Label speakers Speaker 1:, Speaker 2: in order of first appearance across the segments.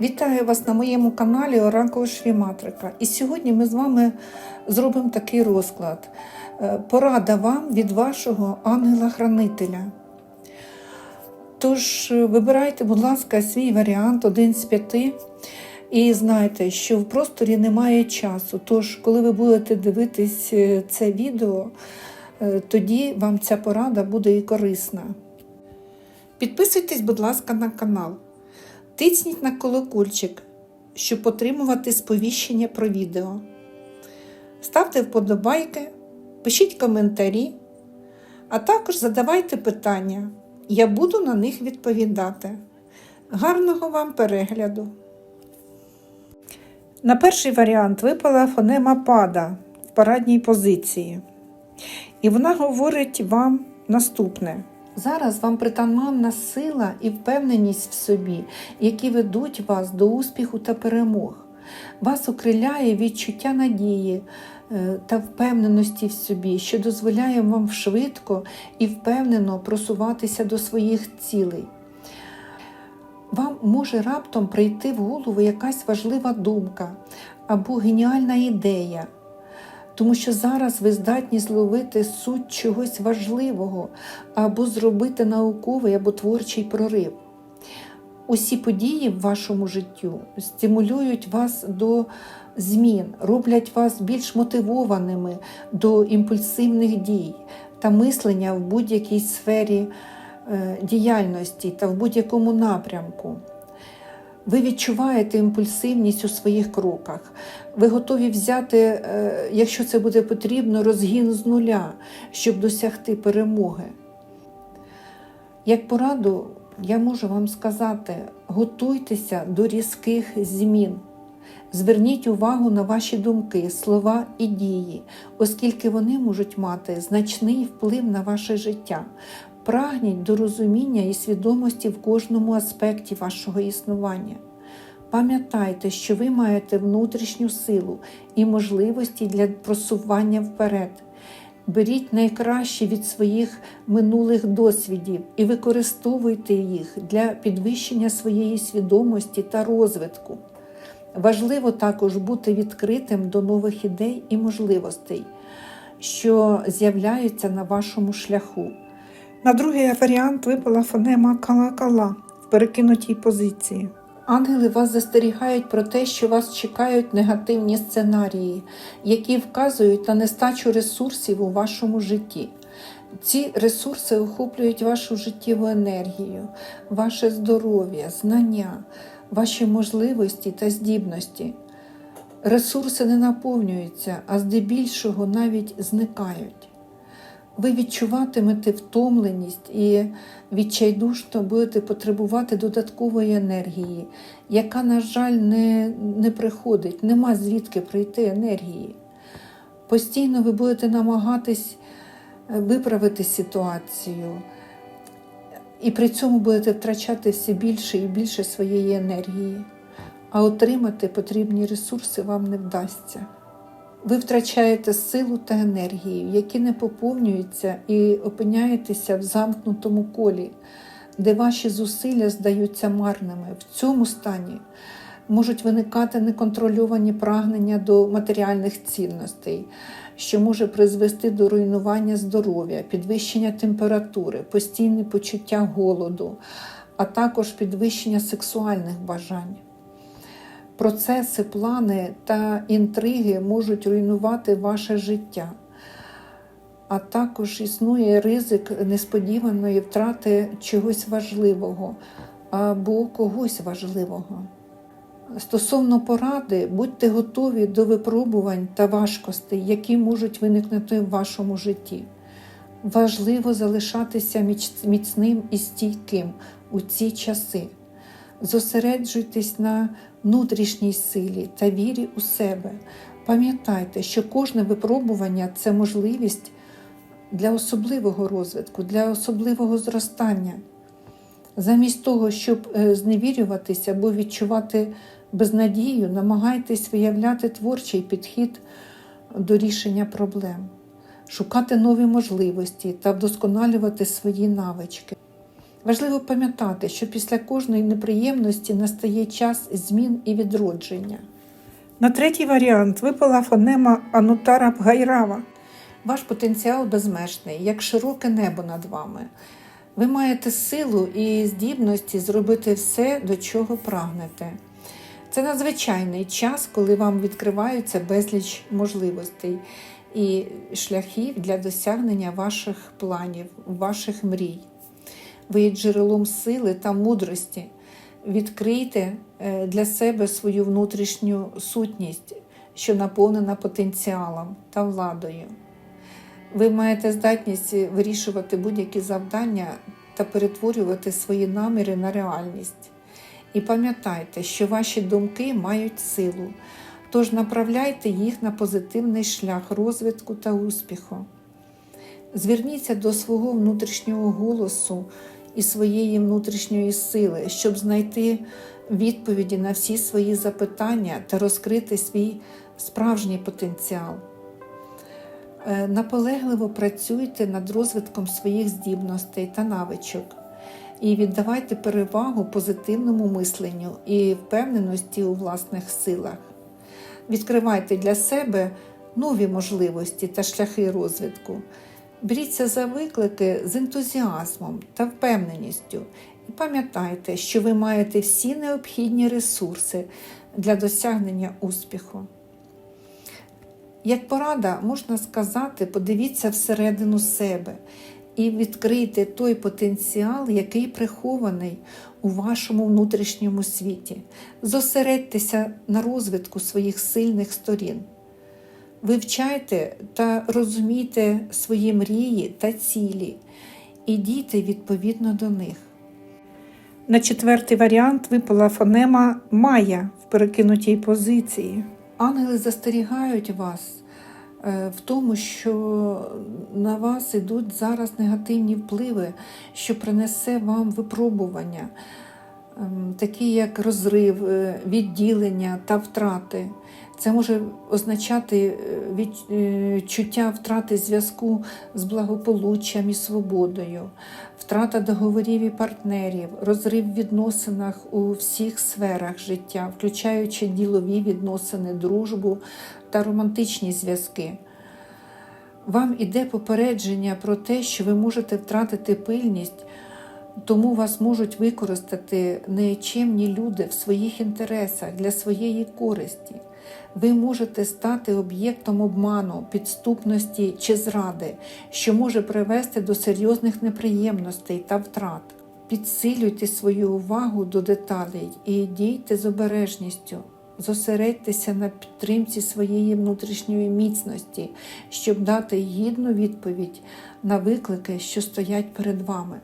Speaker 1: Вітаю вас на моєму каналі Оракул Шріматрика. І сьогодні ми з вами зробимо такий розклад. Е, Порада вам від вашого ангела-хранителя. Тож, е, вибирайте, будь ласка, свій варіант, один з п'яти. І знайте, що в просторі немає часу. Тож, коли ви будете дивитись е, це відео, тоді вам ця порада буде і корисна. Підписуйтесь, будь ласка, на канал. Тисніть на колокольчик, щоб отримувати сповіщення про відео. Ставте вподобайки, пишіть коментарі, а також задавайте питання. Я буду на них відповідати. Гарного вам перегляду! На перший варіант випала фонема пада в парадній позиції. І вона говорить вам наступне. Зараз вам притаманна сила і впевненість в собі, які ведуть вас до успіху та перемог. Вас окриляє відчуття надії е, та впевненості в собі, що дозволяє вам швидко і впевнено просуватися до своїх цілей. Вам може раптом прийти в голову якась важлива думка або геніальна ідея, тому що зараз ви здатні зловити суть чогось важливого або зробити науковий або творчий прорив. Усі події в вашому життю стимулюють вас до змін, роблять вас більш мотивованими до імпульсивних дій та мислення в будь-якій сфері е, діяльності та в будь-якому напрямку. Ви відчуваєте імпульсивність у своїх кроках. Ви готові взяти, е, якщо це буде потрібно, розгін з нуля, щоб досягти перемоги. Як пораду, я можу вам сказати: готуйтеся до різких змін. Зверніть увагу на ваші думки, слова і дії, оскільки вони можуть мати значний вплив на ваше життя. Прагніть до розуміння і свідомості в кожному аспекті вашого існування. Пам'ятайте, що ви маєте внутрішню силу і можливості для просування вперед. Беріть найкраще від своїх минулих досвідів і використовуйте їх для підвищення своєї свідомості та розвитку. Важливо також бути відкритим до нових ідей і можливостей, що з'являються на вашому шляху. На другий варіант випала фонема кала-кала в перекинутій позиції. Ангели вас застерігають про те, що вас чекають негативні сценарії, які вказують на нестачу ресурсів у вашому житті. Ці ресурси охоплюють вашу життєву енергію, ваше здоров'я, знання, ваші можливості та здібності. Ресурси не наповнюються, а здебільшого навіть зникають. Ви відчуватимете втомленість і відчайдушно будете потребувати додаткової енергії, яка, на жаль, не, не приходить, нема звідки прийти енергії. Постійно ви будете намагатись е, виправити ситуацію, і при цьому будете втрачати все більше і більше своєї енергії, а отримати потрібні ресурси вам не вдасться. Ви втрачаєте силу та енергію, які не поповнюються, і опиняєтеся в замкнутому колі, де ваші зусилля здаються марними. В цьому стані можуть виникати неконтрольовані прагнення до матеріальних цінностей, що може призвести до руйнування здоров'я, підвищення температури, постійне почуття голоду, а також підвищення сексуальних бажань. Процеси, плани та інтриги можуть руйнувати ваше життя, а також існує ризик несподіваної втрати чогось важливого або когось важливого. Стосовно поради, будьте готові до випробувань та важкостей, які можуть виникнути в вашому житті. Важливо залишатися міцним і стійким у ці часи. Зосереджуйтесь на внутрішній силі та вірі у себе. Пам'ятайте, що кожне випробування це можливість для особливого розвитку, для особливого зростання. Замість того, щоб е, зневірюватися або відчувати безнадію, намагайтесь виявляти творчий підхід до рішення проблем, шукати нові можливості та вдосконалювати свої навички. Важливо пам'ятати, що після кожної неприємності настає час змін і відродження. На третій варіант випала фонема Анутара Бгайрава. Ваш потенціал безмежний, як широке небо над вами. Ви маєте силу і здібності зробити все, до чого прагнете. Це надзвичайний час, коли вам відкриваються безліч можливостей і шляхів для досягнення ваших планів, ваших мрій. Ви є джерелом сили та мудрості. Відкрийте е, для себе свою внутрішню сутність, що наповнена потенціалом та владою. Ви маєте здатність вирішувати будь-які завдання та перетворювати свої наміри на реальність. І пам'ятайте, що ваші думки мають силу, тож направляйте їх на позитивний шлях розвитку та успіху. Зверніться до свого внутрішнього голосу і своєї внутрішньої сили, щоб знайти відповіді на всі свої запитання та розкрити свій справжній потенціал. Е, Наполегливо працюйте над розвитком своїх здібностей та навичок і віддавайте перевагу позитивному мисленню і впевненості у власних силах. Відкривайте для себе нові можливості та шляхи розвитку. Беріться за виклики з ентузіазмом та впевненістю і пам'ятайте, що ви маєте всі необхідні ресурси для досягнення успіху. Як порада, можна сказати, подивіться всередину себе і відкрийте той потенціал, який прихований у вашому внутрішньому світі. Зосередьтеся на розвитку своїх сильних сторін. Вивчайте та розумійте свої мрії та цілі і дійте відповідно до них. На четвертий варіант випала фонема Майя в перекинутій позиції. Ангели застерігають вас е, в тому, що на вас ідуть зараз негативні впливи, що принесе вам випробування, ем, такі як розрив, е, відділення та втрати. Це може означати е, відчуття втрати зв'язку з благополуччям і свободою, втрата договорів і партнерів, розрив в відносинах у всіх сферах життя, включаючи ділові відносини, дружбу та романтичні зв'язки. Вам іде попередження про те, що ви можете втратити пильність, тому вас можуть використати нечемні люди в своїх інтересах для своєї користі. Ви можете стати об'єктом обману, підступності чи зради, що може привести до серйозних неприємностей та втрат. Підсилюйте свою увагу до деталей і дійте з обережністю. Зосередьтеся на підтримці своєї внутрішньої міцності, щоб дати гідну відповідь на виклики, що стоять перед вами.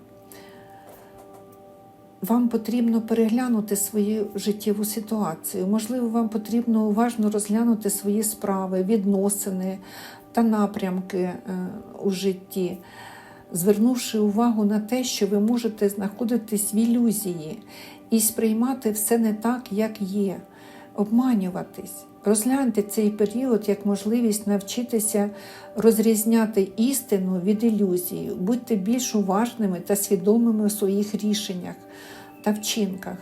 Speaker 1: Вам потрібно переглянути свою життєву ситуацію. Можливо, вам потрібно уважно розглянути свої справи, відносини та напрямки е, у житті, звернувши увагу на те, що ви можете знаходитись в ілюзії і сприймати все не так, як є, обманюватись. Розгляньте цей період як можливість навчитися розрізняти істину від ілюзії, будьте більш уважними та свідомими у своїх рішеннях та вчинках.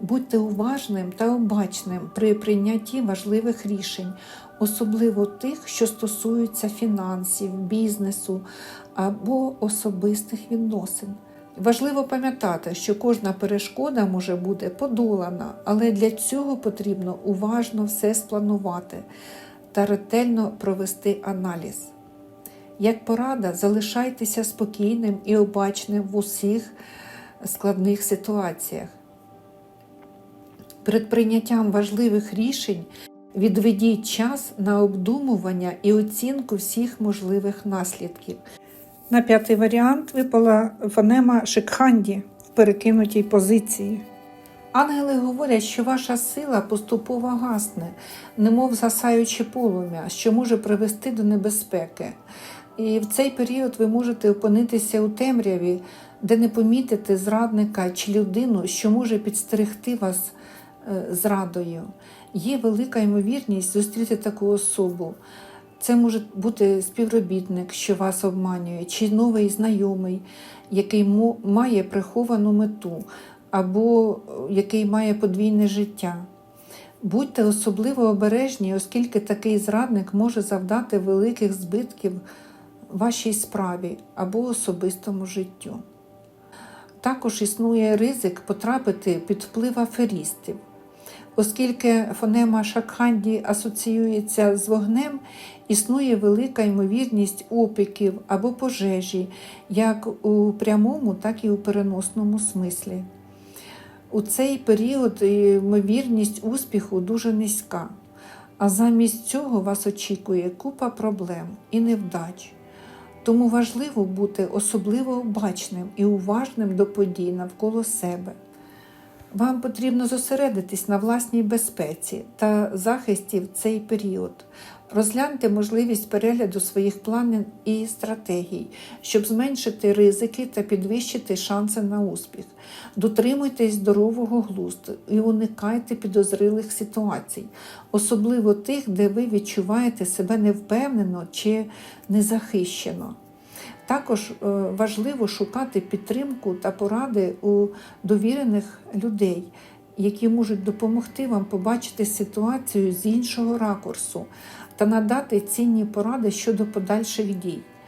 Speaker 1: Будьте уважним та обачним при прийнятті важливих рішень, особливо тих, що стосуються фінансів, бізнесу або особистих відносин. Важливо пам'ятати, що кожна перешкода може бути подолана, але для цього потрібно уважно все спланувати та ретельно провести аналіз. Як порада, залишайтеся спокійним і обачним в усіх складних ситуаціях. Перед прийняттям важливих рішень відведіть час на обдумування і оцінку всіх можливих наслідків. На п'ятий варіант випала фонема Шикханді в перекинутій позиції. Ангели говорять, що ваша сила поступово гасне, немов згасаючи полум'я, що може привести до небезпеки. І в цей період ви можете опинитися у темряві, де не помітите зрадника чи людину, що може підстерегти вас е, зрадою. Є велика ймовірність зустріти таку особу. Це може бути співробітник, що вас обманює, чи новий знайомий, який має приховану мету, або е, який має подвійне життя. Будьте особливо обережні, оскільки такий зрадник може завдати великих збитків вашій справі або особистому життю. Також існує ризик потрапити під вплив аферістів. Оскільки фонема Шакханді асоціюється з вогнем, існує велика ймовірність опіків або пожежі, як у прямому, так і у переносному смислі. У цей період ймовірність успіху дуже низька, а замість цього вас очікує купа проблем і невдач. Тому важливо бути особливо обачним і уважним до подій навколо себе. Вам потрібно зосередитись на власній безпеці та захисті в цей період. Розгляньте можливість перегляду своїх планів і стратегій, щоб зменшити ризики та підвищити шанси на успіх. Дотримуйтесь здорового глузду і уникайте підозрілих ситуацій, особливо тих, де ви відчуваєте себе невпевнено чи незахищено. Також е, важливо шукати підтримку та поради у довірених людей, які можуть допомогти вам побачити ситуацію з іншого ракурсу та надати цінні поради щодо подальших дій.